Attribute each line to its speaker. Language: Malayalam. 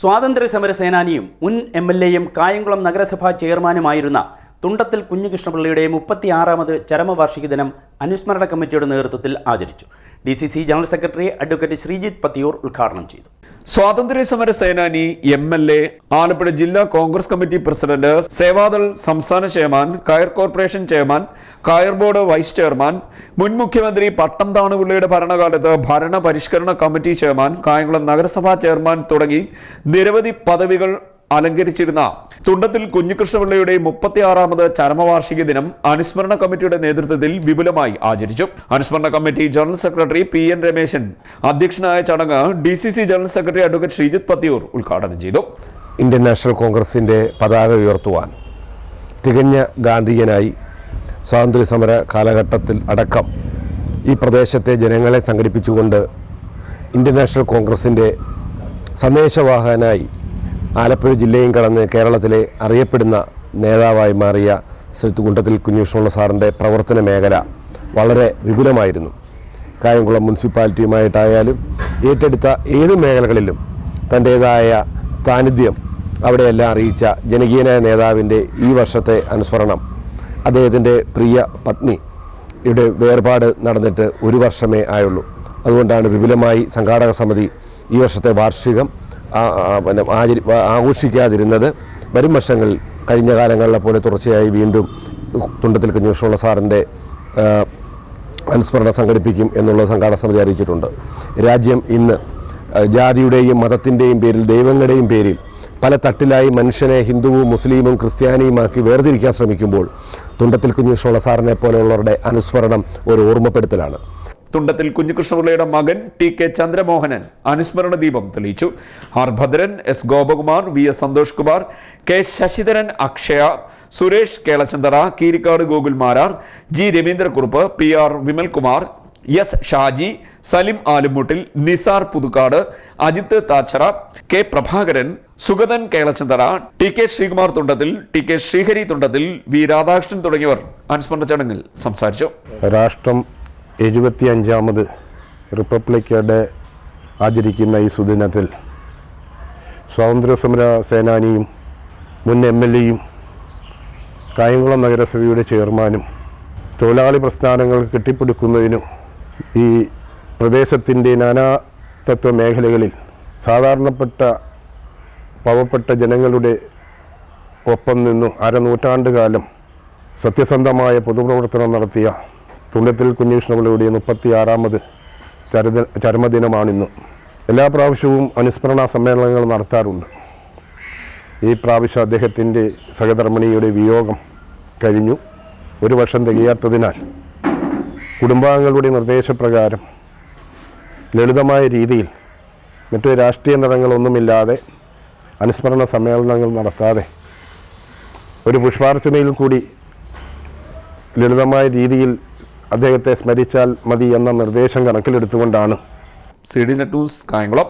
Speaker 1: സ്വാതന്ത്ര്യ സമര സേനാനിയും മുൻ എം എൽ എയും കായംകുളം നഗരസഭാ ചെയർമാനുമായിരുന്ന തുണ്ടത്തിൽ കുഞ്ഞികൃഷ്ണപിള്ളയുടെ മുപ്പത്തിയാറാമത് ചരമവാർഷിക ദിനം അനുസ്മരണ കമ്മിറ്റിയുടെ നേതൃത്വത്തിൽ ആചരിച്ചു. D general secretary advocate Sreejith Pathiyoor ഉദ്ഘാടനം ചെയ്തു.
Speaker 2: സ്വാതന്ത്ര്യ സമര സേനാനി എം എൽ എ ആലപ്പുഴ ജില്ലാ കോൺഗ്രസ് കമ്മിറ്റി പ്രസിഡന്റ് സേവാദൾ സംസ്ഥാന chairman coir corporation chairman coir board vice chairman മുൻ മുഖ്യമന്ത്രി പട്ടം താണുപിള്ളയുടെ ഭരണകാലത്ത് ഭരണ കമ്മിറ്റി ചെയർമാൻ കായംകുളം നഗരസഭാ ചെയർമാൻ തുടങ്ങി നിരവധി പദവികൾ അലങ്കരിച്ചിരുന്ന തുണ്ടത്തിൽ കുഞ്ഞികൃഷ്ണപിള്ളയുടെ മുപ്പത്തിയാറാമത് ചരമവാർഷിക ദിനം അനുസ്മരണ കമ്മിറ്റിയുടെ നേതൃത്വത്തിൽ വിപുലമായി ആചരിച്ചു. അനുസ്മരണ committee general secretary P N Rameshan അധ്യക്ഷനായ ചടങ്ങ് D C C general secretary advocate Sreejith Pathiyoor ഉദ്ഘാടനം ചെയ്തു.
Speaker 3: ഇന്ത്യൻ നാഷണൽ കോൺഗ്രസിന്റെ പതാക ഉയർത്തുവാൻ തികഞ്ഞ ഗാന്ധിയനായി സ്വാതന്ത്ര്യ സമര കാലഘട്ടത്തിൽ അടക്കം ഈ പ്രദേശത്തെ ജനങ്ങളെ സംഘടിപ്പിച്ചുകൊണ്ട് ഇന്ത്യൻ നാഷണൽ കോൺഗ്രസിന്റെ സന്ദേശവാഹകനായി ആലപ്പുഴ ജില്ലയും കടന്ന് കേരളത്തിലെ അറിയപ്പെടുന്ന നേതാവായി മാറിയ ശ്രീ കുണ്ടത്തിൽ കുഞ്ഞുഷ്ണുള്ള സാറിന്റെ പ്രവർത്തന മേഖല വളരെ വിപുലമായിരുന്നു. കായംകുളം മുനിസിപ്പാലിറ്റിയുമായിട്ടായാലും ഏറ്റെടുത്ത ഏത് മേഖലകളിലും തന്റേതായ സാന്നിധ്യം അവിടെയെല്ലാം അറിയിച്ച ജനകീയനായ നേതാവിന്റെ ഈ വർഷത്തെ അനുസ്മരണം അദ്ദേഹത്തിന്റെ പ്രിയ പത്നി ഇവിടെ വേർപാട് നടന്നിട്ട് ഒരു വർഷമേ ആയുള്ളൂ. അതുകൊണ്ടാണ് വിപുലമായി സംഘാടക സമിതി ഈ വർഷത്തെ വാർഷികം പിന്നെ ആചരി ആഘോഷിക്കാതിരുന്നത് വരും വർഷങ്ങളിൽ കഴിഞ്ഞ കാലങ്ങളിലെ പോലെ തുടർച്ചയായി വീണ്ടും തുണ്ടത്തിൽ കുഞ്ഞുഷ്ണുള്ള സാറിന്റെ അനുസ്മരണ സംഘടിപ്പിക്കും എന്നുള്ളത് സംഘാടന സമിതി അറിയിച്ചിട്ടുണ്ട് രാജ്യം ഇന്ന് ജാതിയുടെയും മതത്തിന്റെയും പേരിൽ ദൈവങ്ങളുടെയും പേരിൽ പല തട്ടിലായി മനുഷ്യനെ ഹിന്ദുവും മുസ്ലിമും ക്രിസ്ത്യാനിയുമാക്കി വേർതിരിക്കാൻ ശ്രമിക്കുമ്പോൾ തുണ്ടത്തിൽ കുഞ്ഞുഷ്ണുള്ള സാറിനെ പോലെയുള്ളവരുടെ അനുസ്മരണം ഒരു ഓർമ്മപ്പെടുത്തലാണ്.
Speaker 2: തുണ്ടത്തിൽ കുഞ്ഞികൃഷ്ണപിള്ളയുടെ മകൻ ടി കെ ചന്ദ്രമോഹനൻ അനുസ്മരണ ദീപം തെളിയിച്ചു. R Bhadran S Gopakumar V S Santhosh Kumar K Sasidharan Akshaya Suresh Kelachandra Keerikkad Gokul Marar G Raveendrakurup P R Vimalkumar S Shaji Salim Alumuttil Nisar Puthukkad Ajith Thachara K Prabhakaran Sugathan Kelachandra T K Sreekumar Thundathil T K Sreehari Thundathil V Radhakrishnan തുടങ്ങിയവർ അനുസ്മരണ ചടങ്ങിൽ സംസാരിച്ചു.
Speaker 4: രാഷ്ട്രം എഴുപത്തിയഞ്ചാമത് റിപ്പബ്ലിക് ഡേ ആചരിക്കുന്ന ഈ സുദിനത്തിൽ സ്വാതന്ത്ര്യസമര സേനാനിയും മുൻ എം എൽ എയും കായംകുളം നഗരസഭയുടെ ചെയർമാനും തൊഴിലാളി പ്രസ്ഥാനങ്ങൾ കെട്ടിപ്പടുക്കുന്നതിനും ഈ പ്രദേശത്തിന്റെ നാനാതത്വ മേഖലകളിൽ സാധാരണപ്പെട്ട പാവപ്പെട്ട ജനങ്ങളുടെ ഒപ്പം നിന്നു അരനൂറ്റാണ്ട് കാലം സത്യസന്ധമായ പൊതുപ്രവർത്തനം നടത്തിയ തുണ്ടത്തിൽ കുഞ്ഞികൃഷ്ണപിള്ളയുടെ മുപ്പത്തിയാറാമത് ചരദ ചരമദിനമാണിന്ന്. എല്ലാ പ്രാവശ്യവും അനുസ്മരണ സമ്മേളനങ്ങൾ നടത്താറുണ്ട്. ഈ പ്രാവശ്യം അദ്ദേഹത്തിന്റെ സഹധർമ്മിണിയുടെ വിയോഗം കഴിഞ്ഞു. ഒരു വർഷം തികയാത്തതിനാൽ കുടുംബാംഗങ്ങളുടെ നിർദ്ദേശപ്രകാരം ലളിതമായ രീതിയിൽ മറ്റു രാഷ്ട്രീയ നിറങ്ങളൊന്നുമില്ലാതെ അനുസ്മരണ സമ്മേളനങ്ങൾ നടത്താതെ ഒരു പുഷ്പാർച്ചനയിൽ കൂടി ലളിതമായ രീതിയിൽ അദ്ദേഹത്തെ സ്മരിച്ചാൽ മതി എന്ന നിർദ്ദേശം കണക്കിലെടുത്തുകൊണ്ടാണ്.
Speaker 2: C D net news Kayamkulam.